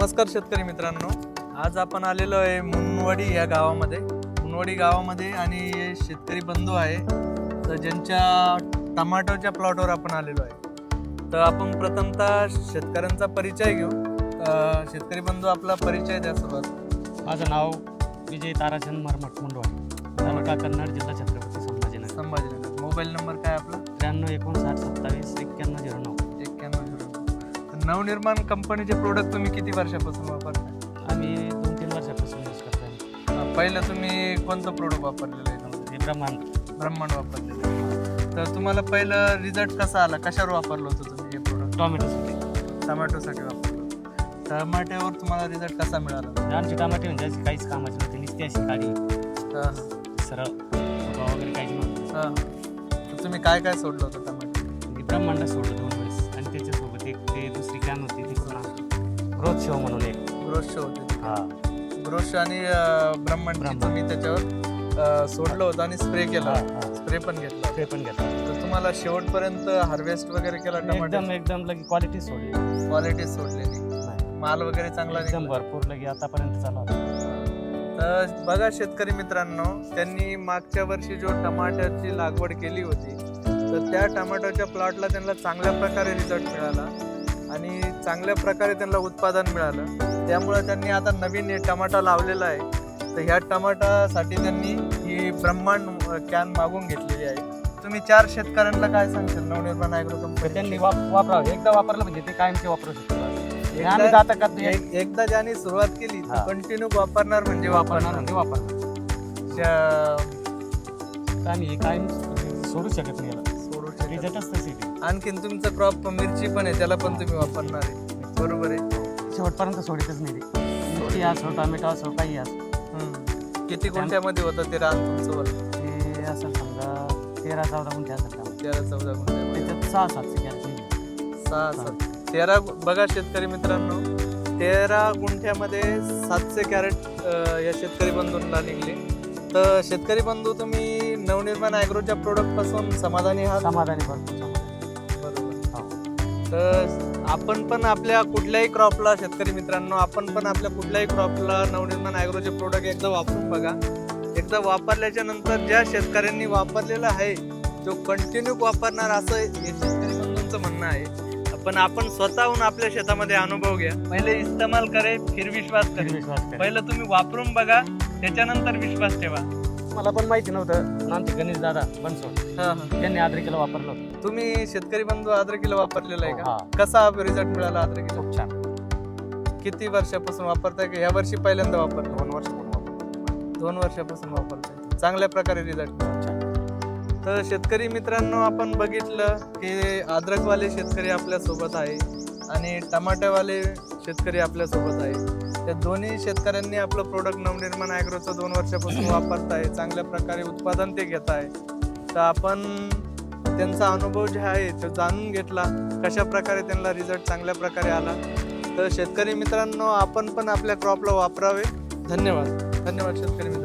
नमस्कार शेतकरी मित्रांनो. आज आपण आलेलो आहे मुनवाडी या गावामध्ये. मुनवाडी गावामध्ये आणि हे शेतकरी बंधू आहे. तर ज्यांच्या टमाटोच्या प्लॉटवर आपण आलेलो आहे. तर आपण प्रथमतः शेतकऱ्यांचा परिचय घेऊ. शेतकरी बंधू आपला परिचय द्या सुरुवात. माझं नाव विजय ताराचंद मरमट मुंडवाडी तालुका कन्नड जिल्हा छत्रपती संभाजीनगर. संभाजीनगर. मोबाईल नंबर काय आपला? त्र्याण्णव एकोणसाठ सत्तावीस एक्क्याण्णव नवनिर्माण कंपनीचे प्रोडक्ट तुम्ही किती वर्षापासून वापरताय? आम्ही दोन तीन वर्षापासून यूज करतो पहिलं तुम्ही कोणतं प्रोडक्ट वापरलेलं आहे? हे ब्रह्मांड. ब्रह्मांड वापरलेलं आहे. तर तुम्हाला पहिलं रिझल्ट कसा आला? कशावर वापरलं होतं तुम्ही हे प्रोडक्ट टॉमॅटोसाठी टमाटोसाठी वापरलं टमाट्यावर तुम्हाला रिझल्ट कसा मिळाला? आमची टमाटे म्हणजे अशी काहीच कामाची नव्हती नुसती अशी काढी हां सरळ वगैरे काहीच नव्हतं. हां तर तुम्ही काय काय सोडलं होतं टमाटे ब्रह्मांड सोडलं दोन त्याच्यासोबत एक ते दुसरी कॅन होती ती पुन्हा ग्रोथ शो म्हणून एक. ग्रोथ शो होते. हा. ग्रोथ शो आणि अं, ब्रह्मांड ब्रह्मांड. तुम्ही त्याच्यावर अं, सोडलं होतं आणि स्प्रे केला. हा स्प्रे पण घेतला. ते पण घेतला. तर तुम्हाला शेवटपर्यंत हार्वेस्ट वगैरे केला एकदम एकदम लगे क्वालिटी सोडली. क्वालिटी सोडलेली नाही. माल वगैरे चांगला एकदम निघाला. भरपूर लगे आतापर्यंत चालू. तर बघा शेतकरी मित्रांनो त्यांनी मागच्या वर्षी जो टमाट्याची लागवड केली होती तर त्या टमाटोच्या प्लॉटला त्यांना चांगल्या प्रकारे रिझल्ट मिळाला आणि चांगल्या प्रकारे त्यांना उत्पादन मिळालं. त्यामुळे त्यांनी आता नवीन हे टमाटा लावलेला आहे. तर ह्या टमाटासाठी त्यांनी ही ब्रह्मांड कॅन मागून घेतलेली आहे. तुम्ही चार शेतकऱ्यांना काय सांगशाल? नवनिर्माण तर कंपनी त्यांनी वाप वापरावं. एकदा वापरलं म्हणजे ते कायमचे वापरू शकतो एकदा ज्यांनी सुरुवात केली. कंटिन्यू वापरणार म्हणजे वापरणार. म्हणजे वापरणार. आम्ही कायम सोडू शकत नाही. रिझल्टच तसे ते आणखीन तुमचं क्रॉप मिरची पण आहे त्याला पण तुम्ही वापरणार आहे. बरोबर आहे. शेवटपर्यंत सोडितच नाही ते. मिरची असो टोमॅटो असो काही असो. हम्म. किती गुंठ्यामध्ये होतं ते रान तुमचं वर? ते असं समजा तेरा चौदा गुंठे असेल त्यामध्ये. तेरा चौदा गुंठ्यामध्ये त्याच्यात सहा सातशे कॅरेट सहा सात. तेरा गु- बघा शेतकरी मित्रांनो तेरा गुंठ्यामध्ये सातशे कॅरेट या शेतकरी बंधूंना निघले. तर शेतकरी बंधू तुम्ही नवनिर्माण ॲग्रोच्या प्रोडक्टपासून समाधानी आहात? समाधानी भरपूर बरोबर. हो. तर आपण पण आपल्या कुठल्याही क्रॉपला शेतकरी मित्रांनो आपण पण आपल्या कुठल्याही क्रॉपला नवनिर्माण ॲग्रोचे प्रोडक्ट एकदा वापरून बघा. एकदा वापरल्याच्या नंतर ज्या शेतकऱ्यांनी वापरलेलं आहे तो कंटिन्यू वापरणार असं हे शेतकरी बंधूंचं म्हणणं आहे. पण आपण स्वतःहून आपल्या शेतामध्ये अनुभव घ्या. पहिले इस्तेमाल करे फिर विश्वास करे विश्वास करा. पहिलं तुम्ही वापरून बघा त्याच्यानंतर विश्वास ठेवा. मला पण माहिती नव्हतं. आमचे गणेश दादा बनसोड. हा हा. त्यांनी आद्रिकेला वापरलं होतं. तुम्ही शेतकरी बंधू अद्रकीला वापरलेला आहे का? हा कसा रिझल्ट मिळाला अद्रकीला खूप छान. किती वर्षापासून वापरताय का? ह्या वर्षी पहिल्यांदा वापरलं दोन वर्ष पूर्ण वापरलं. दोन वर्षापासून वापरताय. चांगल्या प्रकारे रिझल्ट तर शेतकरी मित्रांनो आपण बघितलं की अद्रकवाले शेतकरी आपल्यासोबत आहे आणि टमाट्यावाले शेतकरी आपल्यासोबत आहे. त्या दोन्ही शेतकऱ्यांनी आपलं प्रोडक्ट नवनिर्माण ॲग्रोचं दोन वर्षापासून वापरत आहे चांगल्या प्रकारे उत्पादन ते घेत आहे तर आपण त्यांचा अनुभव जे आहे तो जाणून घेतला कशा प्रकारे त्यांना रिझल्ट चांगल्या प्रकारे आला. तर शेतकरी मित्रांनो आपण पण आपल्या क्रॉपला वापरावे. धन्यवाद. धन्यवाद शेतकरी मित्रांनो.